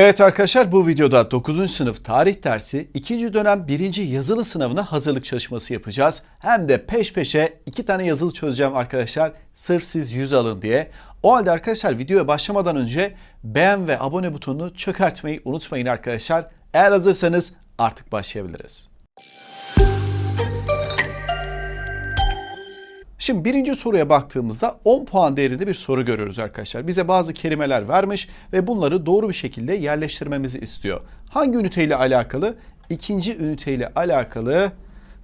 Evet arkadaşlar bu videoda 9. sınıf tarih dersi 2. dönem 1. yazılı sınavına hazırlık çalışması yapacağız. Hem de peş peşe 2 tane yazılı çözeceğim arkadaşlar. Sırf siz 100 alın diye. O halde arkadaşlar videoya başlamadan önce beğen ve abone butonunu çökertmeyi unutmayın arkadaşlar. Eğer hazırsanız artık başlayabiliriz. Şimdi birinci soruya baktığımızda 10 puan değerinde bir soru görüyoruz arkadaşlar. Bize bazı kelimeler vermiş ve bunları doğru bir şekilde yerleştirmemizi istiyor. Hangi üniteyle alakalı? İkinci üniteyle alakalı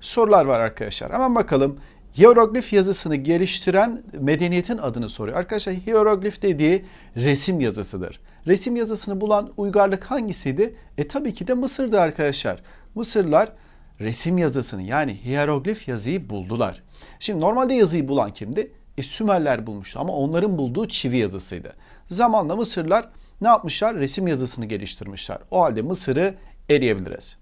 sorular var arkadaşlar. Hemen bakalım. Hieroglif yazısını geliştiren medeniyetin adını soruyor. Arkadaşlar hieroglif dediği resim yazısıdır. Resim yazısını bulan uygarlık hangisiydi? E tabii ki de Mısır'dı arkadaşlar. Mısırlar resim yazısını yani hieroglif yazıyı buldular. Şimdi normalde yazıyı bulan kimdi? E, Sümerler bulmuştu ama onların bulduğu çivi yazısıydı. Zamanla Mısırlar ne yapmışlar? Resim yazısını geliştirmişler. O halde Mısır'ı eleyebiliriz.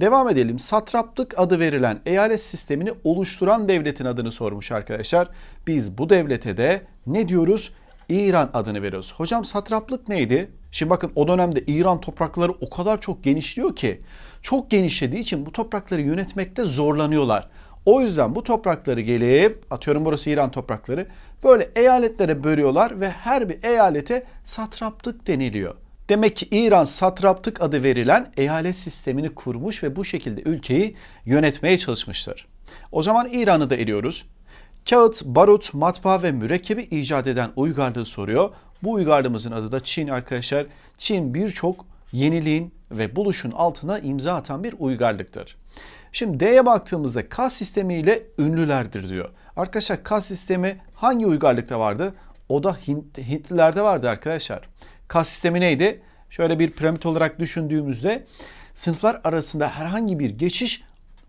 Devam edelim. Satraplık adı verilen eyalet sistemini oluşturan devletin adını sormuş arkadaşlar. Biz bu devlete de ne diyoruz? İran adını veriyoruz. Hocam satraplık neydi? Şimdi bakın o dönemde İran toprakları o kadar çok genişliyor ki çok genişlediği için bu toprakları yönetmekte zorlanıyorlar. O yüzden bu toprakları gelip atıyorum burası İran toprakları böyle eyaletlere bölüyorlar ve her bir eyalete satraplık deniliyor. Demek ki İran satraplık adı verilen eyalet sistemini kurmuş ve bu şekilde ülkeyi yönetmeye çalışmıştır. O zaman İran'ı da eliyoruz. Kağıt, barut, matbaa ve mürekkebi icat eden uygarlığı soruyor. Bu uygarlığımızın adı da Çin arkadaşlar. Çin birçok yeniliğin ve buluşun altına imza atan bir uygarlıktır. Şimdi D'ye baktığımızda kas sistemi ile ünlülerdir diyor. Arkadaşlar kas sistemi hangi uygarlıkta vardı? O da Hint, Hintlilerde vardı arkadaşlar. Kas sistemi neydi? Şöyle bir piramit olarak düşündüğümüzde sınıflar arasında herhangi bir geçiş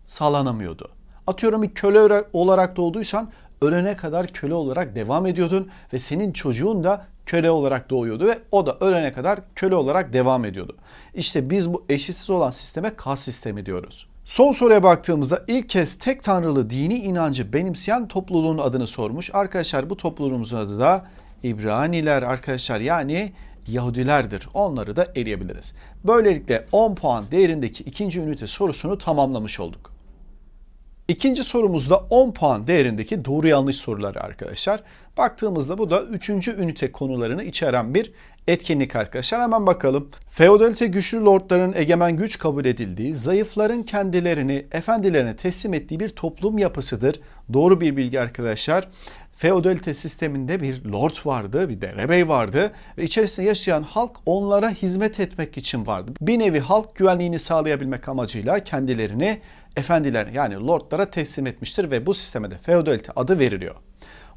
sağlanamıyordu. Atıyorum bir köle olarak doğduysan ölene kadar köle olarak devam ediyordun ve senin çocuğun da köle olarak doğuyordu ve o da ölene kadar köle olarak devam ediyordu. İşte biz bu eşitsiz olan sisteme kas sistemi diyoruz. Son soruya baktığımızda ilk kez tek tanrılı dini inancı benimseyen topluluğun adını sormuş. Arkadaşlar bu topluluğumuzun adı da İbraniler arkadaşlar yani Yahudilerdir. Onları da eleyebiliriz. Böylelikle 10 puan değerindeki ikinci ünite sorusunu tamamlamış olduk. İkinci sorumuzda 10 puan değerindeki doğru yanlış soruları arkadaşlar. Baktığımızda bu da 3. ünite konularını içeren bir etkinlik arkadaşlar. Hemen bakalım. Feodalite güçlü lordların egemen güç kabul edildiği, zayıfların kendilerini efendilerine teslim ettiği bir toplum yapısıdır. Doğru bir bilgi arkadaşlar. Feodalite sisteminde bir lord vardı, bir derebey vardı ve içerisinde yaşayan halk onlara hizmet etmek için vardı. Bir nevi halk güvenliğini sağlayabilmek amacıyla kendilerini efendilerine yani lordlara teslim etmiştir ve bu sisteme de feodalite adı veriliyor.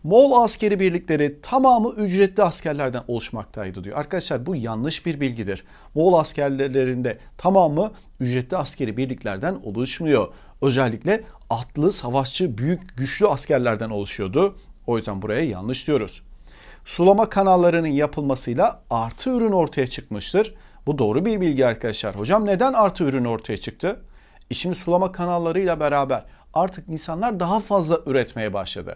Moğol askeri birlikleri tamamı ücretli askerlerden oluşmaktaydı diyor. Arkadaşlar bu yanlış bir bilgidir. Moğol askerlerinde tamamı ücretli askeri birliklerden oluşmuyor. Özellikle atlı, savaşçı, büyük, güçlü askerlerden oluşuyordu. O yüzden buraya yanlış diyoruz. Sulama kanallarının yapılmasıyla artı ürün ortaya çıkmıştır. Bu doğru bir bilgi arkadaşlar. Hocam neden artı ürün ortaya çıktı? Şimdi sulama kanallarıyla beraber artık insanlar daha fazla üretmeye başladı.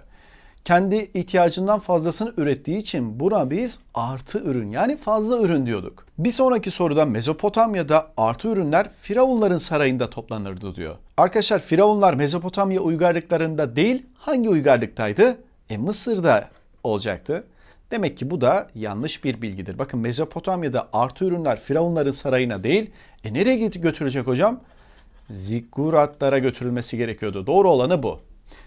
Kendi ihtiyacından fazlasını ürettiği için buna biz artı ürün yani fazla ürün diyorduk. Bir sonraki soruda Mezopotamya'da artı ürünler Firavunların sarayında toplanırdı diyor. Arkadaşlar Firavunlar Mezopotamya uygarlıklarında değil hangi uygarlıktaydı? E Mısır'da olacaktı. Demek ki bu da yanlış bir bilgidir. Bakın Mezopotamya'da artı ürünler Firavunların sarayına değil, e nereye götürecek hocam? Zikkuratlara götürülmesi gerekiyordu. Doğru olanı bu.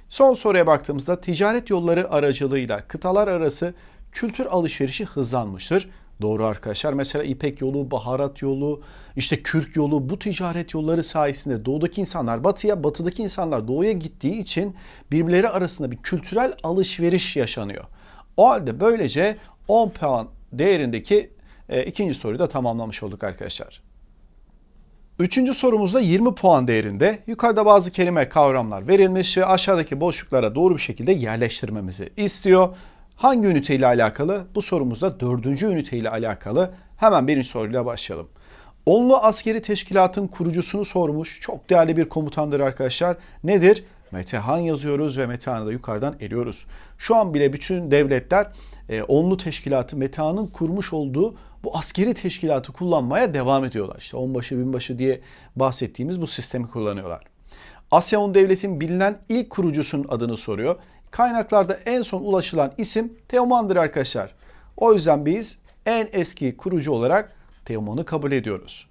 Son soruya baktığımızda ticaret yolları aracılığıyla kıtalar arası kültür alışverişi hızlanmıştır. Doğru arkadaşlar. Mesela İpek yolu, baharat yolu, işte Kürk yolu bu ticaret yolları sayesinde doğudaki insanlar batıya, batıdaki insanlar doğuya gittiği için birbirleri arasında bir kültürel alışveriş yaşanıyor. O halde böylece 10 puan değerindeki e, ikinci soruyu da tamamlamış olduk arkadaşlar. Üçüncü sorumuzda 20 puan değerinde yukarıda bazı kelime kavramlar verilmiş ve aşağıdaki boşluklara doğru bir şekilde yerleştirmemizi istiyor. Hangi ünite ile alakalı? Bu sorumuzda dördüncü ünite ile alakalı. Hemen birinci soruyla başlayalım. Onlu askeri teşkilatın kurucusunu sormuş. Çok değerli bir komutandır arkadaşlar. Nedir? Metehan yazıyoruz ve Metehan'ı da yukarıdan eliyoruz. Şu an bile bütün devletler e, onlu teşkilatı Metehan'ın kurmuş olduğu bu askeri teşkilatı kullanmaya devam ediyorlar. İşte onbaşı binbaşı diye bahsettiğimiz bu sistemi kullanıyorlar. Asya Hun Devleti'nin bilinen ilk kurucusunun adını soruyor. Kaynaklarda en son ulaşılan isim Teoman'dır arkadaşlar. O yüzden biz en eski kurucu olarak Teoman'ı kabul ediyoruz.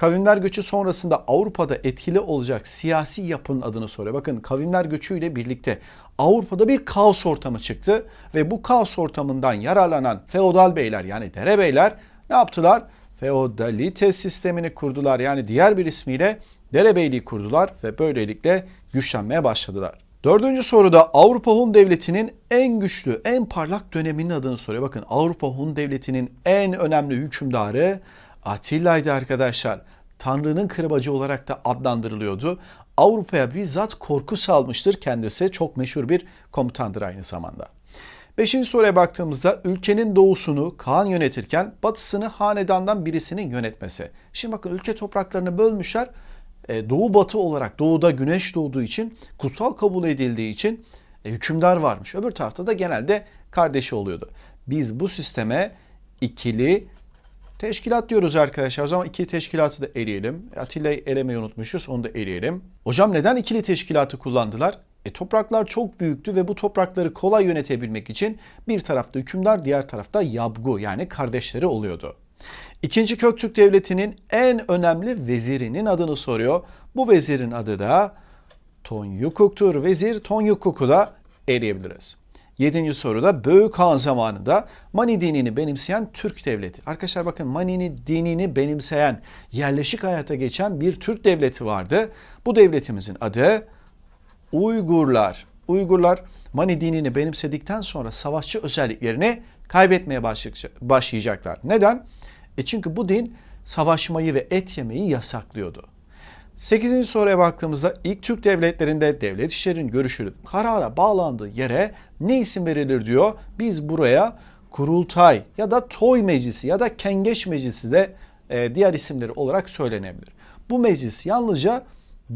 Kavimler göçü sonrasında Avrupa'da etkili olacak siyasi yapının adını soruyor. Bakın kavimler göçüyle birlikte Avrupa'da bir kaos ortamı çıktı ve bu kaos ortamından yararlanan feodal beyler yani derebeyler ne yaptılar? Feodalite sistemini kurdular. Yani diğer bir ismiyle derebeyliği kurdular ve böylelikle güçlenmeye başladılar. Dördüncü soruda Avrupa Hun Devleti'nin en güçlü, en parlak döneminin adını soruyor. Bakın Avrupa Hun Devleti'nin en önemli hükümdarı Atilla'ydı arkadaşlar. Tanrı'nın kırbacı olarak da adlandırılıyordu. Avrupa'ya bizzat korku salmıştır kendisi. Çok meşhur bir komutandır aynı zamanda. Beşinci soruya baktığımızda ülkenin doğusunu Kaan yönetirken batısını hanedandan birisinin yönetmesi. Şimdi bakın ülke topraklarını bölmüşler. E, doğu batı olarak doğuda güneş doğduğu için kutsal kabul edildiği için e, hükümdar varmış. Öbür tarafta da genelde kardeşi oluyordu. Biz bu sisteme ikili Teşkilat diyoruz arkadaşlar. O zaman ikili teşkilatı da eleyelim. Atilla'yı elemeyi unutmuşuz. Onu da eleyelim. Hocam neden ikili teşkilatı kullandılar? E, topraklar çok büyüktü ve bu toprakları kolay yönetebilmek için bir tarafta hükümdar, diğer tarafta yabgu yani kardeşleri oluyordu. İkinci Köktürk Devleti'nin en önemli vezirinin adını soruyor. Bu vezirin adı da Tonyukuk'tur. Vezir Tonyukuk'u da eleyebiliriz. Yedinci soruda Büyük Han zamanında Mani dinini benimseyen Türk devleti. Arkadaşlar bakın Mani'ni dinini benimseyen, yerleşik hayata geçen bir Türk devleti vardı. Bu devletimizin adı Uygurlar. Uygurlar Mani dinini benimsedikten sonra savaşçı özelliklerini kaybetmeye başlayacaklar. Neden? E çünkü bu din savaşmayı ve et yemeyi yasaklıyordu. 8. soruya baktığımızda ilk Türk devletlerinde devlet işlerin görüşülüp karara bağlandığı yere ne isim verilir diyor. Biz buraya kurultay ya da toy meclisi ya da kengeç meclisi de e, diğer isimleri olarak söylenebilir. Bu meclis yalnızca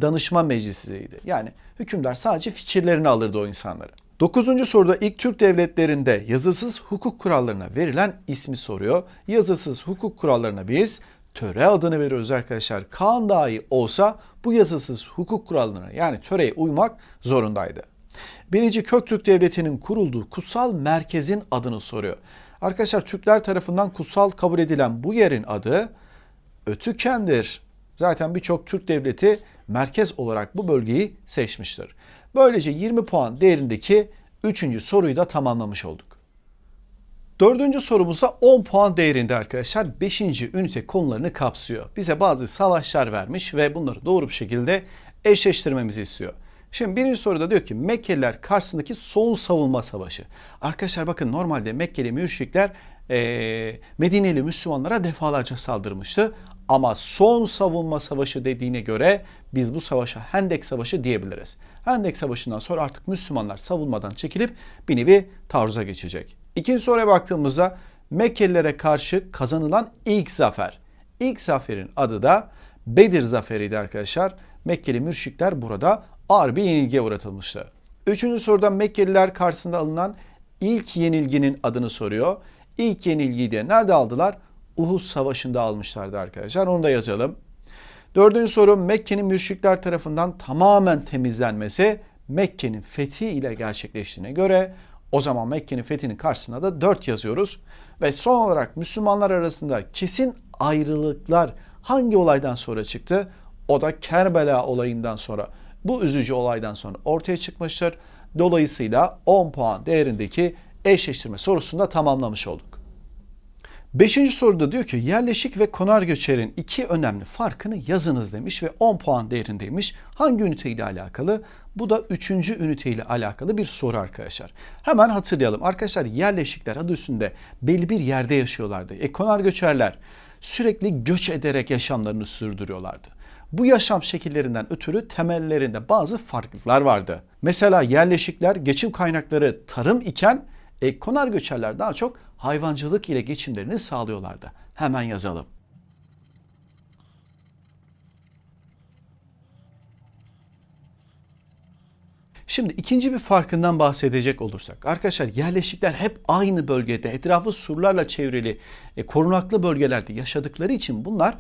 danışma meclisiydi. Yani hükümdar sadece fikirlerini alırdı o insanları. Dokuzuncu soruda ilk Türk devletlerinde yazısız hukuk kurallarına verilen ismi soruyor. Yazısız hukuk kurallarına biz töre adını veriyoruz arkadaşlar. Kaan dahi olsa bu yazısız hukuk kurallarına yani töreye uymak zorundaydı. Birinci Köktürk Devleti'nin kurulduğu kutsal merkezin adını soruyor. Arkadaşlar Türkler tarafından kutsal kabul edilen bu yerin adı Ötüken'dir. Zaten birçok Türk devleti merkez olarak bu bölgeyi seçmiştir. Böylece 20 puan değerindeki 3. soruyu da tamamlamış olduk. Dördüncü sorumuzda 10 puan değerinde arkadaşlar 5. ünite konularını kapsıyor. Bize bazı savaşlar vermiş ve bunları doğru bir şekilde eşleştirmemizi istiyor. Şimdi birinci soruda diyor ki Mekkeliler karşısındaki son savunma savaşı. Arkadaşlar bakın normalde Mekkeli müşrikler e, Medineli Müslümanlara defalarca saldırmıştı. Ama son savunma savaşı dediğine göre biz bu savaşa Hendek Savaşı diyebiliriz. Hendek Savaşı'ndan sonra artık Müslümanlar savunmadan çekilip bir nevi taarruza geçecek. İkinci soruya baktığımızda Mekkelilere karşı kazanılan ilk zafer. İlk zaferin adı da Bedir Zaferi'ydi arkadaşlar. Mekkeli müşrikler burada ağır bir yenilgiye uğratılmıştı. Üçüncü soruda Mekkeliler karşısında alınan ilk yenilginin adını soruyor. İlk yenilgiyi de nerede aldılar? Uhud Savaşı'nda almışlardı arkadaşlar. Onu da yazalım. Dördüncü soru Mekke'nin müşrikler tarafından tamamen temizlenmesi Mekke'nin fethi ile gerçekleştiğine göre o zaman Mekke'nin fethinin karşısına da 4 yazıyoruz. Ve son olarak Müslümanlar arasında kesin ayrılıklar hangi olaydan sonra çıktı? O da Kerbela olayından sonra bu üzücü olaydan sonra ortaya çıkmıştır. Dolayısıyla 10 puan değerindeki eşleştirme sorusunu da tamamlamış olduk. Beşinci soruda diyor ki yerleşik ve konar göçerin iki önemli farkını yazınız demiş ve 10 puan değerindeymiş. Hangi ünite ile alakalı? Bu da üçüncü ünite ile alakalı bir soru arkadaşlar. Hemen hatırlayalım. Arkadaşlar yerleşikler adı üstünde belli bir yerde yaşıyorlardı. E, konar göçerler sürekli göç ederek yaşamlarını sürdürüyorlardı. Bu yaşam şekillerinden ötürü temellerinde bazı farklılıklar vardı. Mesela yerleşikler geçim kaynakları tarım iken e, konar göçerler daha çok hayvancılık ile geçimlerini sağlıyorlardı. Hemen yazalım. Şimdi ikinci bir farkından bahsedecek olursak. Arkadaşlar yerleşikler hep aynı bölgede, etrafı surlarla çevrili, e, korunaklı bölgelerde yaşadıkları için bunlar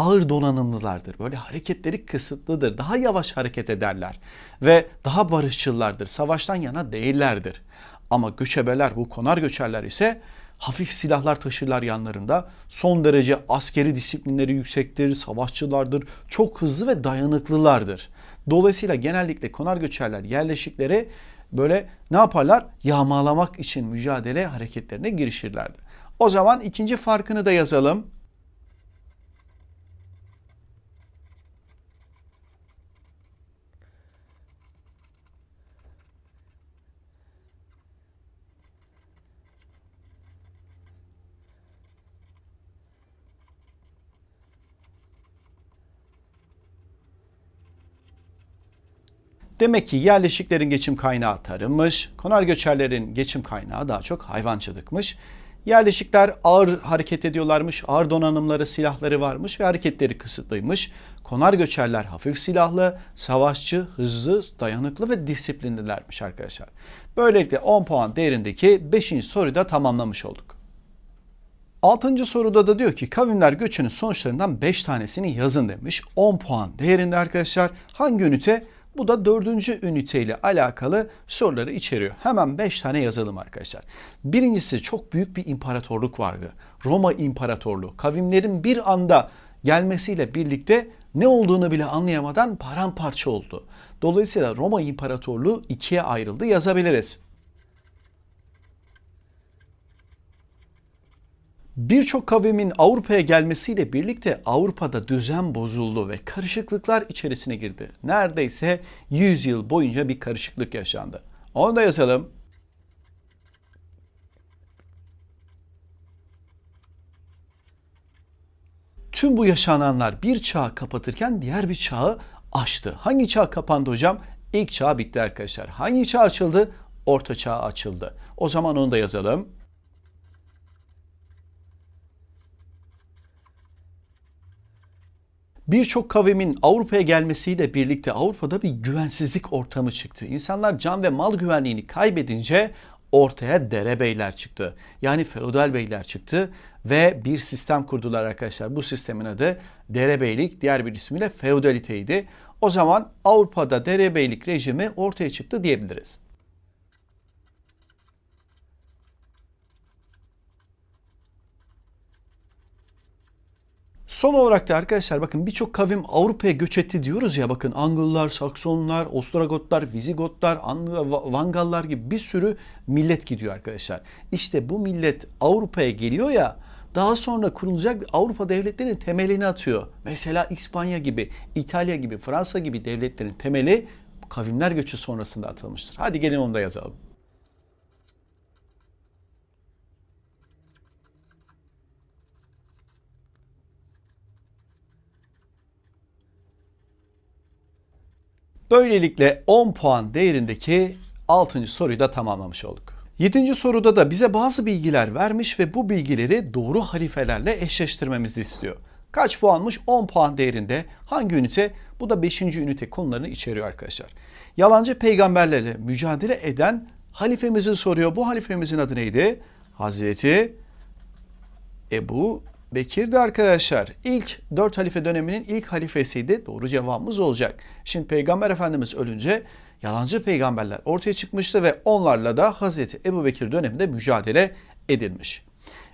ağır donanımlılardır. Böyle hareketleri kısıtlıdır. Daha yavaş hareket ederler ve daha barışçıllardır. Savaştan yana değillerdir. Ama göçebeler, bu konar göçerler ise hafif silahlar taşırlar yanlarında. Son derece askeri disiplinleri yüksektir, savaşçılardır, çok hızlı ve dayanıklılardır. Dolayısıyla genellikle konar göçerler yerleşikleri böyle ne yaparlar? Yağmalamak için mücadele hareketlerine girişirlerdi. O zaman ikinci farkını da yazalım. Demek ki yerleşiklerin geçim kaynağı tarımmış, konar göçerlerin geçim kaynağı daha çok hayvancılıkmış. Yerleşikler ağır hareket ediyorlarmış, ağır donanımları, silahları varmış ve hareketleri kısıtlıymış. Konar göçerler hafif silahlı, savaşçı, hızlı, dayanıklı ve disiplinlilermiş arkadaşlar. Böylelikle 10 puan değerindeki 5. soruyu da tamamlamış olduk. Altıncı soruda da diyor ki kavimler göçünün sonuçlarından 5 tanesini yazın demiş. 10 puan değerinde arkadaşlar. Hangi ünite? Bu da dördüncü üniteyle alakalı soruları içeriyor. Hemen 5 tane yazalım arkadaşlar. Birincisi çok büyük bir imparatorluk vardı. Roma İmparatorluğu. Kavimlerin bir anda gelmesiyle birlikte ne olduğunu bile anlayamadan paramparça oldu. Dolayısıyla Roma İmparatorluğu ikiye ayrıldı yazabiliriz. Birçok kavimin Avrupa'ya gelmesiyle birlikte Avrupa'da düzen bozuldu ve karışıklıklar içerisine girdi. Neredeyse 100 yıl boyunca bir karışıklık yaşandı. Onu da yazalım. Tüm bu yaşananlar bir çağı kapatırken diğer bir çağı açtı. Hangi çağ kapandı hocam? İlk çağ bitti arkadaşlar. Hangi çağ açıldı? Orta çağ açıldı. O zaman onu da yazalım. Birçok kavimin Avrupa'ya gelmesiyle birlikte Avrupa'da bir güvensizlik ortamı çıktı. İnsanlar can ve mal güvenliğini kaybedince ortaya derebeyler çıktı. Yani feodal beyler çıktı ve bir sistem kurdular arkadaşlar. Bu sistemin adı derebeylik, diğer bir ismiyle feodaliteydi. O zaman Avrupa'da derebeylik rejimi ortaya çıktı diyebiliriz. Son olarak da arkadaşlar bakın birçok kavim Avrupa'ya göç etti diyoruz ya bakın Angıllar, Saksonlar, Ostrogotlar, Vizigotlar, Vangallar gibi bir sürü millet gidiyor arkadaşlar. İşte bu millet Avrupa'ya geliyor ya daha sonra kurulacak Avrupa devletlerinin temelini atıyor. Mesela İspanya gibi, İtalya gibi, Fransa gibi devletlerin temeli kavimler göçü sonrasında atılmıştır. Hadi gelin onu da yazalım. Böylelikle 10 puan değerindeki 6. soruyu da tamamlamış olduk. 7. soruda da bize bazı bilgiler vermiş ve bu bilgileri doğru harifelerle eşleştirmemizi istiyor. Kaç puanmış? 10 puan değerinde. Hangi ünite? Bu da 5. ünite konularını içeriyor arkadaşlar. Yalancı peygamberlerle mücadele eden halifemizi soruyor. Bu halifemizin adı neydi? Hazreti Ebu Bekir'di arkadaşlar. İlk dört halife döneminin ilk halifesiydi. Doğru cevabımız olacak. Şimdi Peygamber Efendimiz ölünce yalancı peygamberler ortaya çıkmıştı ve onlarla da Hazreti Ebu Bekir döneminde mücadele edilmiş.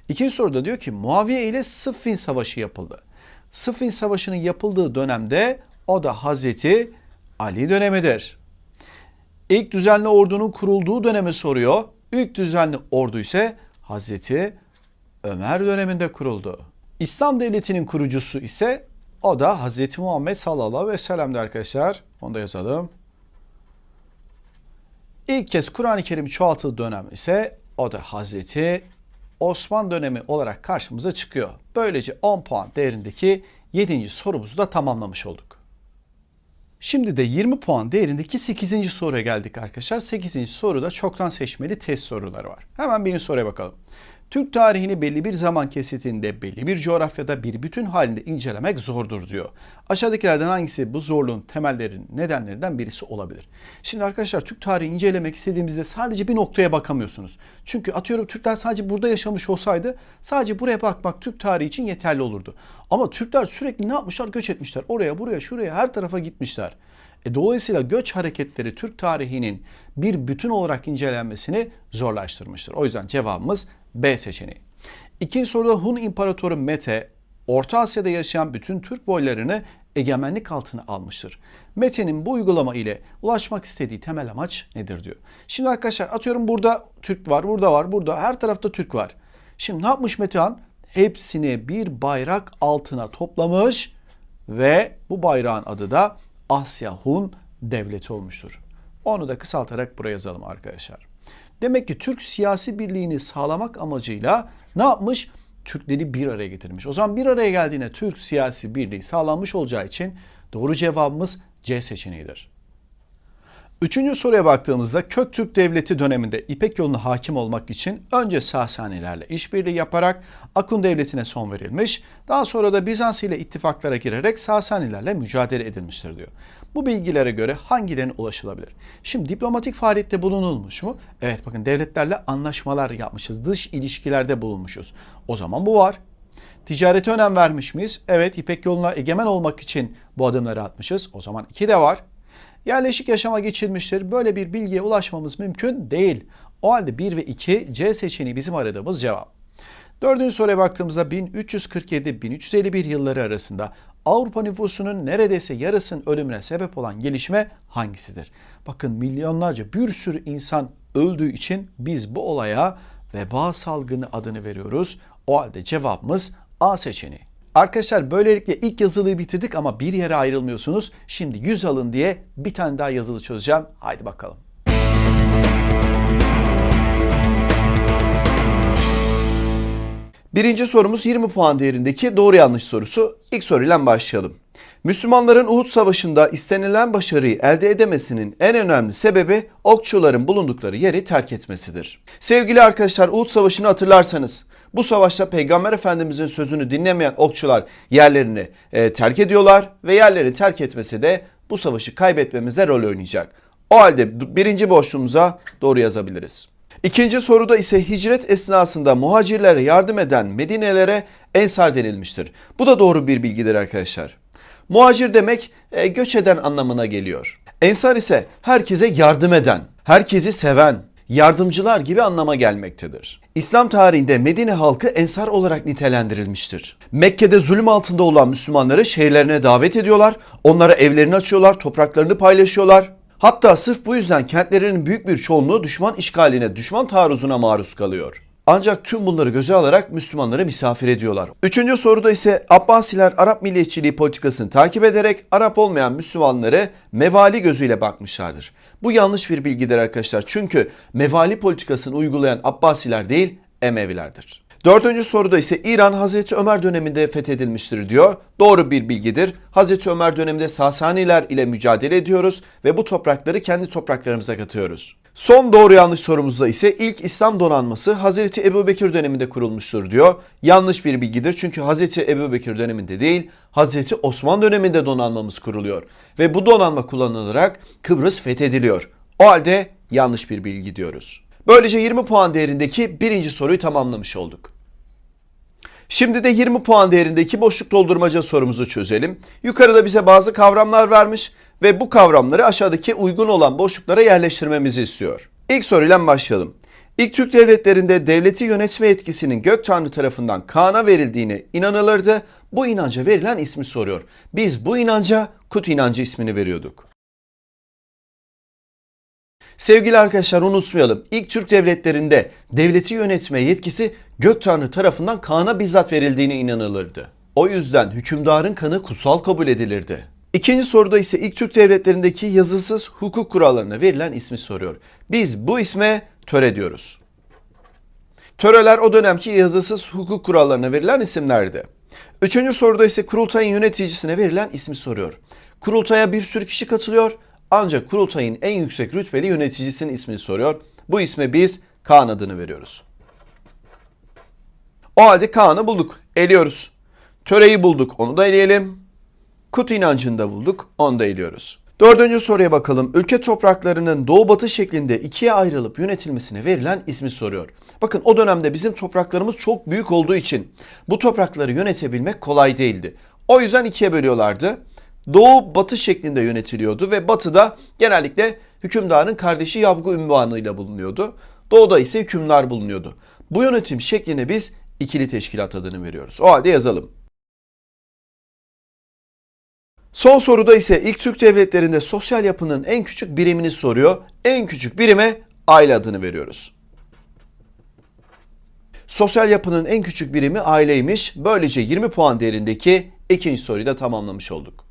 İkinci soruda diyor ki Muaviye ile Sıffin Savaşı yapıldı. Sıffin Savaşı'nın yapıldığı dönemde o da Hazreti Ali dönemidir. İlk düzenli ordunun kurulduğu dönemi soruyor. İlk düzenli ordu ise Hazreti Ömer döneminde kuruldu. İslam devletinin kurucusu ise o da Hz. Muhammed sallallahu aleyhi ve sellem'di arkadaşlar. Onu da yazalım. İlk kez Kur'an-ı Kerim çoğaltıldığı dönem ise o da Hazreti Osman dönemi olarak karşımıza çıkıyor. Böylece 10 puan değerindeki 7. sorumuzu da tamamlamış olduk. Şimdi de 20 puan değerindeki 8. soruya geldik arkadaşlar. 8. soruda çoktan seçmeli test soruları var. Hemen birinci soruya bakalım. Türk tarihini belli bir zaman kesitinde, belli bir coğrafyada bir bütün halinde incelemek zordur diyor. Aşağıdakilerden hangisi bu zorluğun temellerinin nedenlerinden birisi olabilir? Şimdi arkadaşlar Türk tarihi incelemek istediğimizde sadece bir noktaya bakamıyorsunuz. Çünkü atıyorum Türkler sadece burada yaşamış olsaydı sadece buraya bakmak Türk tarihi için yeterli olurdu. Ama Türkler sürekli ne yapmışlar? Göç etmişler. Oraya, buraya, şuraya, her tarafa gitmişler. E, dolayısıyla göç hareketleri Türk tarihinin bir bütün olarak incelenmesini zorlaştırmıştır. O yüzden cevabımız B seçeneği. İkinci soruda Hun İmparatoru Mete, Orta Asya'da yaşayan bütün Türk boylarını egemenlik altına almıştır. Mete'nin bu uygulama ile ulaşmak istediği temel amaç nedir diyor. Şimdi arkadaşlar atıyorum burada Türk var, burada var, burada her tarafta Türk var. Şimdi ne yapmış Metehan? Hepsini bir bayrak altına toplamış ve bu bayrağın adı da Asya Hun Devleti olmuştur. Onu da kısaltarak buraya yazalım arkadaşlar. Demek ki Türk siyasi birliğini sağlamak amacıyla ne yapmış? Türkleri bir araya getirmiş. O zaman bir araya geldiğine Türk siyasi birliği sağlanmış olacağı için doğru cevabımız C seçeneğidir. Üçüncü soruya baktığımızda Köktürk Devleti döneminde İpek yoluna hakim olmak için önce Sasanilerle işbirliği yaparak Akun Devleti'ne son verilmiş. Daha sonra da Bizans ile ittifaklara girerek Sasanilerle mücadele edilmiştir diyor. Bu bilgilere göre hangilerine ulaşılabilir? Şimdi diplomatik faaliyette bulunulmuş mu? Evet bakın devletlerle anlaşmalar yapmışız. Dış ilişkilerde bulunmuşuz. O zaman bu var. Ticarete önem vermiş miyiz? Evet İpek yoluna egemen olmak için bu adımları atmışız. O zaman iki de var. Yerleşik yaşama geçilmiştir. Böyle bir bilgiye ulaşmamız mümkün değil. O halde 1 ve 2 C seçeneği bizim aradığımız cevap. Dördüncü soruya baktığımızda 1347-1351 yılları arasında Avrupa nüfusunun neredeyse yarısının ölümüne sebep olan gelişme hangisidir? Bakın milyonlarca bir sürü insan öldüğü için biz bu olaya veba salgını adını veriyoruz. O halde cevabımız A seçeneği. Arkadaşlar böylelikle ilk yazılıyı bitirdik ama bir yere ayrılmıyorsunuz. Şimdi 100 alın diye bir tane daha yazılı çözeceğim. Haydi bakalım. Birinci sorumuz 20 puan değerindeki doğru yanlış sorusu. İlk soruyla başlayalım. Müslümanların Uhud Savaşı'nda istenilen başarıyı elde edemesinin en önemli sebebi okçuların bulundukları yeri terk etmesidir. Sevgili arkadaşlar Uhud Savaşı'nı hatırlarsanız bu savaşta Peygamber Efendimizin sözünü dinlemeyen okçular yerlerini e, terk ediyorlar ve yerleri terk etmesi de bu savaşı kaybetmemize rol oynayacak. O halde birinci boşluğumuza doğru yazabiliriz. İkinci soruda ise hicret esnasında muhacirlere yardım eden Medinelere ensar denilmiştir. Bu da doğru bir bilgidir arkadaşlar. Muhacir demek e, göç eden anlamına geliyor. Ensar ise herkese yardım eden, herkesi seven, yardımcılar gibi anlama gelmektedir. İslam tarihinde Medine halkı ensar olarak nitelendirilmiştir. Mekke'de zulüm altında olan Müslümanları şehirlerine davet ediyorlar, onlara evlerini açıyorlar, topraklarını paylaşıyorlar. Hatta sırf bu yüzden kentlerinin büyük bir çoğunluğu düşman işgaline, düşman taarruzuna maruz kalıyor. Ancak tüm bunları göze alarak Müslümanları misafir ediyorlar. Üçüncü soruda ise Abbasiler Arap milliyetçiliği politikasını takip ederek Arap olmayan Müslümanları mevali gözüyle bakmışlardır. Bu yanlış bir bilgidir arkadaşlar. Çünkü mevali politikasını uygulayan Abbasiler değil Emevilerdir. Dördüncü soruda ise İran Hazreti Ömer döneminde fethedilmiştir diyor. Doğru bir bilgidir. Hazreti Ömer döneminde Sasaniler ile mücadele ediyoruz ve bu toprakları kendi topraklarımıza katıyoruz. Son doğru yanlış sorumuzda ise ilk İslam donanması Hazreti Ebubekir döneminde kurulmuştur diyor. Yanlış bir bilgidir çünkü Hazreti Ebubekir döneminde değil Hazreti Osman döneminde donanmamız kuruluyor. Ve bu donanma kullanılarak Kıbrıs fethediliyor. O halde yanlış bir bilgi diyoruz. Böylece 20 puan değerindeki birinci soruyu tamamlamış olduk. Şimdi de 20 puan değerindeki boşluk doldurmaca sorumuzu çözelim. Yukarıda bize bazı kavramlar vermiş ve bu kavramları aşağıdaki uygun olan boşluklara yerleştirmemizi istiyor. İlk soruyla başlayalım. İlk Türk devletlerinde devleti yönetme etkisinin gök tanrı tarafından Kaan'a verildiğine inanılırdı. Bu inanca verilen ismi soruyor. Biz bu inanca Kut inancı ismini veriyorduk. Sevgili arkadaşlar unutmayalım. İlk Türk devletlerinde devleti yönetme yetkisi gök tanrı tarafından Kaan'a bizzat verildiğine inanılırdı. O yüzden hükümdarın kanı kutsal kabul edilirdi. İkinci soruda ise ilk Türk devletlerindeki yazısız hukuk kurallarına verilen ismi soruyor. Biz bu isme töre diyoruz. Töreler o dönemki yazısız hukuk kurallarına verilen isimlerdi. Üçüncü soruda ise kurultayın yöneticisine verilen ismi soruyor. Kurultaya bir sürü kişi katılıyor ancak kurultayın en yüksek rütbeli yöneticisinin ismini soruyor. Bu isme biz Kaan adını veriyoruz. O halde Kaan'ı bulduk. Eliyoruz. Töreyi bulduk. Onu da eleyelim. Kut inancını da bulduk. Onu da eliyoruz. Dördüncü soruya bakalım. Ülke topraklarının doğu batı şeklinde ikiye ayrılıp yönetilmesine verilen ismi soruyor. Bakın o dönemde bizim topraklarımız çok büyük olduğu için bu toprakları yönetebilmek kolay değildi. O yüzden ikiye bölüyorlardı. Doğu batı şeklinde yönetiliyordu ve batıda genellikle hükümdarın kardeşi Yabgu ünvanıyla bulunuyordu. Doğuda ise hükümdar bulunuyordu. Bu yönetim şekline biz ikili teşkilat adını veriyoruz. O halde yazalım. Son soruda ise ilk Türk devletlerinde sosyal yapının en küçük birimini soruyor. En küçük birime aile adını veriyoruz. Sosyal yapının en küçük birimi aileymiş. Böylece 20 puan değerindeki ikinci soruyu da tamamlamış olduk.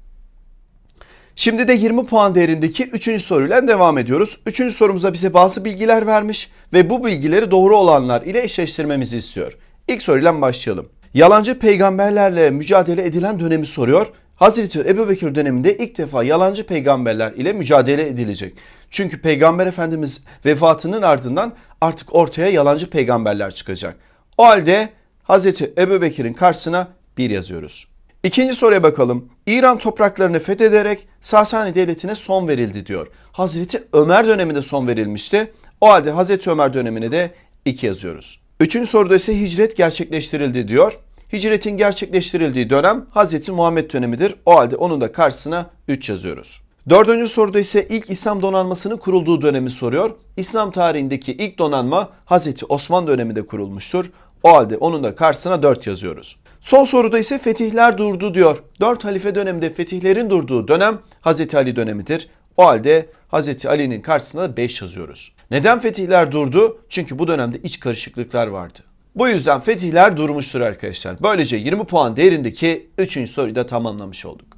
Şimdi de 20 puan değerindeki 3. soruyla devam ediyoruz. 3. sorumuzda bize bazı bilgiler vermiş ve bu bilgileri doğru olanlar ile eşleştirmemizi istiyor. İlk soruyla başlayalım. Yalancı peygamberlerle mücadele edilen dönemi soruyor. Hazreti Ebubekir döneminde ilk defa yalancı peygamberler ile mücadele edilecek. Çünkü peygamber efendimiz vefatının ardından artık ortaya yalancı peygamberler çıkacak. O halde Hazreti Ebubekir'in karşısına bir yazıyoruz. İkinci soruya bakalım. İran topraklarını fethederek Sasani devletine son verildi diyor. Hazreti Ömer döneminde son verilmişti. O halde Hazreti Ömer dönemine de 2 yazıyoruz. Üçüncü soruda ise hicret gerçekleştirildi diyor. Hicretin gerçekleştirildiği dönem Hazreti Muhammed dönemidir. O halde onun da karşısına 3 yazıyoruz. Dördüncü soruda ise ilk İslam donanmasının kurulduğu dönemi soruyor. İslam tarihindeki ilk donanma Hazreti Osman döneminde kurulmuştur. O halde onun da karşısına 4 yazıyoruz. Son soruda ise fetihler durdu diyor. 4 halife döneminde fetihlerin durduğu dönem Hazreti Ali dönemidir. O halde Hazreti Ali'nin karşısına da 5 yazıyoruz. Neden fetihler durdu? Çünkü bu dönemde iç karışıklıklar vardı. Bu yüzden fetihler durmuştur arkadaşlar. Böylece 20 puan değerindeki 3. soruyu da tamamlamış olduk.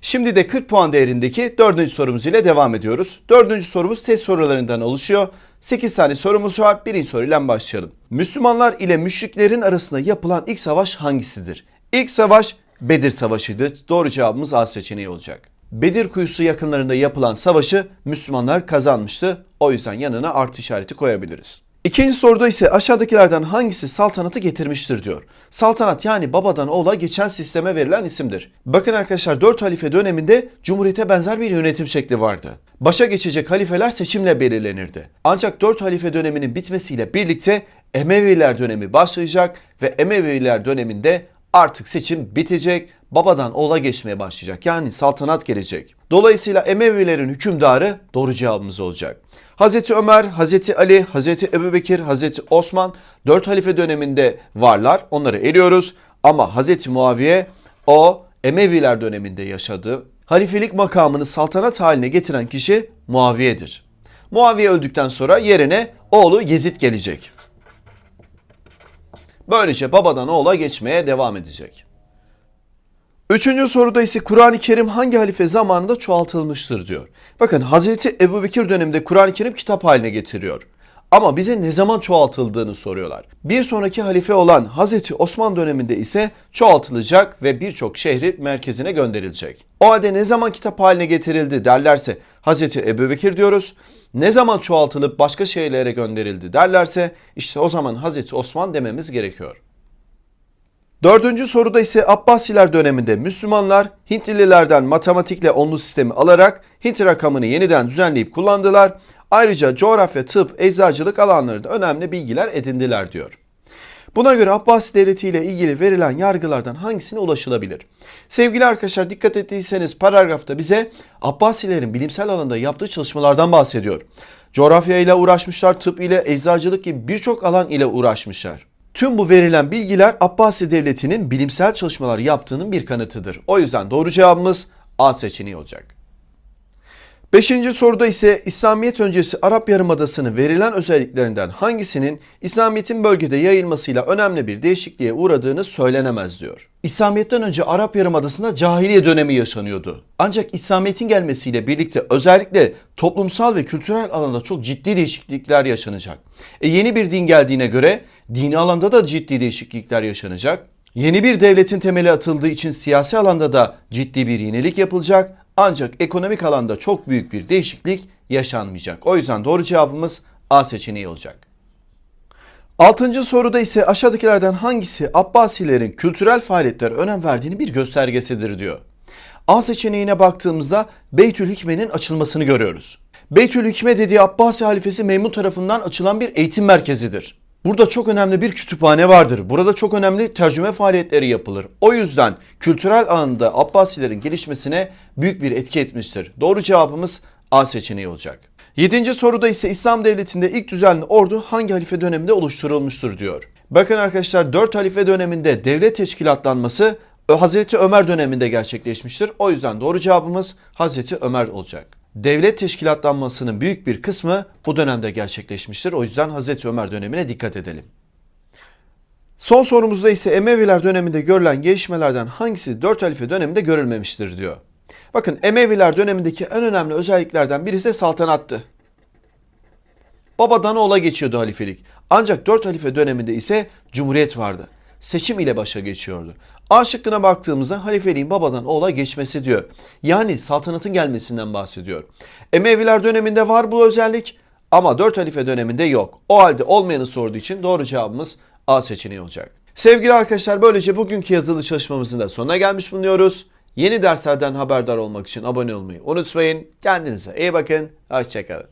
Şimdi de 40 puan değerindeki 4. sorumuz ile devam ediyoruz. 4. sorumuz test sorularından oluşuyor. 8 tane sorumuz var. Birinci soruyla başlayalım. Müslümanlar ile müşriklerin arasında yapılan ilk savaş hangisidir? İlk savaş Bedir Savaşı'ydı. Doğru cevabımız A seçeneği olacak. Bedir kuyusu yakınlarında yapılan savaşı Müslümanlar kazanmıştı. O yüzden yanına artı işareti koyabiliriz. İkinci soruda ise aşağıdakilerden hangisi saltanatı getirmiştir diyor. Saltanat yani babadan oğula geçen sisteme verilen isimdir. Bakın arkadaşlar 4 halife döneminde cumhuriyete benzer bir yönetim şekli vardı. Başa geçecek halifeler seçimle belirlenirdi. Ancak 4 halife döneminin bitmesiyle birlikte Emeviler dönemi başlayacak ve Emeviler döneminde artık seçim bitecek, babadan oğula geçmeye başlayacak. Yani saltanat gelecek. Dolayısıyla Emevilerin hükümdarı doğru cevabımız olacak. Hazreti Ömer, Hazreti Ali, Hazreti Ebubekir, Hazreti Osman dört halife döneminde varlar. Onları eliyoruz. Ama Hazreti Muaviye o Emeviler döneminde yaşadı. Halifelik makamını saltanat haline getiren kişi Muaviye'dir. Muaviye öldükten sonra yerine oğlu Yezid gelecek. Böylece babadan oğula geçmeye devam edecek. Üçüncü soruda ise Kur'an-ı Kerim hangi halife zamanında çoğaltılmıştır diyor. Bakın Hazreti Ebubekir döneminde Kur'an-ı Kerim kitap haline getiriyor. Ama bize ne zaman çoğaltıldığını soruyorlar. Bir sonraki halife olan Hazreti Osman döneminde ise çoğaltılacak ve birçok şehri merkezine gönderilecek. O halde ne zaman kitap haline getirildi derlerse Hazreti Ebubekir diyoruz. Ne zaman çoğaltılıp başka şehirlere gönderildi derlerse işte o zaman Hazreti Osman dememiz gerekiyor. Dördüncü soruda ise Abbasiler döneminde Müslümanlar Hintlilerden matematikle onlu sistemi alarak Hint rakamını yeniden düzenleyip kullandılar. Ayrıca coğrafya, tıp, eczacılık alanlarında önemli bilgiler edindiler diyor. Buna göre Abbasi Devleti ile ilgili verilen yargılardan hangisine ulaşılabilir? Sevgili arkadaşlar dikkat ettiyseniz paragrafta bize Abbasilerin bilimsel alanda yaptığı çalışmalardan bahsediyor. Coğrafya ile uğraşmışlar, tıp ile, eczacılık gibi birçok alan ile uğraşmışlar. Tüm bu verilen bilgiler Abbasi Devleti'nin bilimsel çalışmalar yaptığının bir kanıtıdır. O yüzden doğru cevabımız A seçeneği olacak. Beşinci soruda ise İslamiyet öncesi Arap Yarımadası'nın verilen özelliklerinden hangisinin İslamiyet'in bölgede yayılmasıyla önemli bir değişikliğe uğradığını söylenemez diyor. İslamiyet'ten önce Arap Yarımadası'nda cahiliye dönemi yaşanıyordu. Ancak İslamiyet'in gelmesiyle birlikte özellikle toplumsal ve kültürel alanda çok ciddi değişiklikler yaşanacak. E yeni bir din geldiğine göre dini alanda da ciddi değişiklikler yaşanacak. Yeni bir devletin temeli atıldığı için siyasi alanda da ciddi bir yenilik yapılacak. Ancak ekonomik alanda çok büyük bir değişiklik yaşanmayacak. O yüzden doğru cevabımız A seçeneği olacak. Altıncı soruda ise aşağıdakilerden hangisi Abbasilerin kültürel faaliyetlere önem verdiğini bir göstergesidir diyor. A seçeneğine baktığımızda Beytül Hikme'nin açılmasını görüyoruz. Beytül Hikme dediği Abbasi halifesi Meymun tarafından açılan bir eğitim merkezidir. Burada çok önemli bir kütüphane vardır. Burada çok önemli tercüme faaliyetleri yapılır. O yüzden kültürel alanında Abbasilerin gelişmesine büyük bir etki etmiştir. Doğru cevabımız A seçeneği olacak. Yedinci soruda ise İslam devletinde ilk düzenli ordu hangi halife döneminde oluşturulmuştur diyor. Bakın arkadaşlar 4 halife döneminde devlet teşkilatlanması Hazreti Ömer döneminde gerçekleşmiştir. O yüzden doğru cevabımız Hazreti Ömer olacak. Devlet teşkilatlanmasının büyük bir kısmı bu dönemde gerçekleşmiştir. O yüzden Hazreti Ömer dönemine dikkat edelim. Son sorumuzda ise Emeviler döneminde görülen gelişmelerden hangisi 4 halife döneminde görülmemiştir diyor. Bakın Emeviler dönemindeki en önemli özelliklerden birisi saltanattı. Babadan oğula geçiyordu halifelik. Ancak 4 halife döneminde ise cumhuriyet vardı. Seçim ile başa geçiyordu. A şıkkına baktığımızda halifeliğin babadan oğula geçmesi diyor. Yani saltanatın gelmesinden bahsediyor. Emeviler döneminde var bu özellik ama 4 halife döneminde yok. O halde olmayanı sorduğu için doğru cevabımız A seçeneği olacak. Sevgili arkadaşlar böylece bugünkü yazılı çalışmamızın da sonuna gelmiş bulunuyoruz. Yeni derslerden haberdar olmak için abone olmayı unutmayın. Kendinize iyi bakın. Hoşçakalın.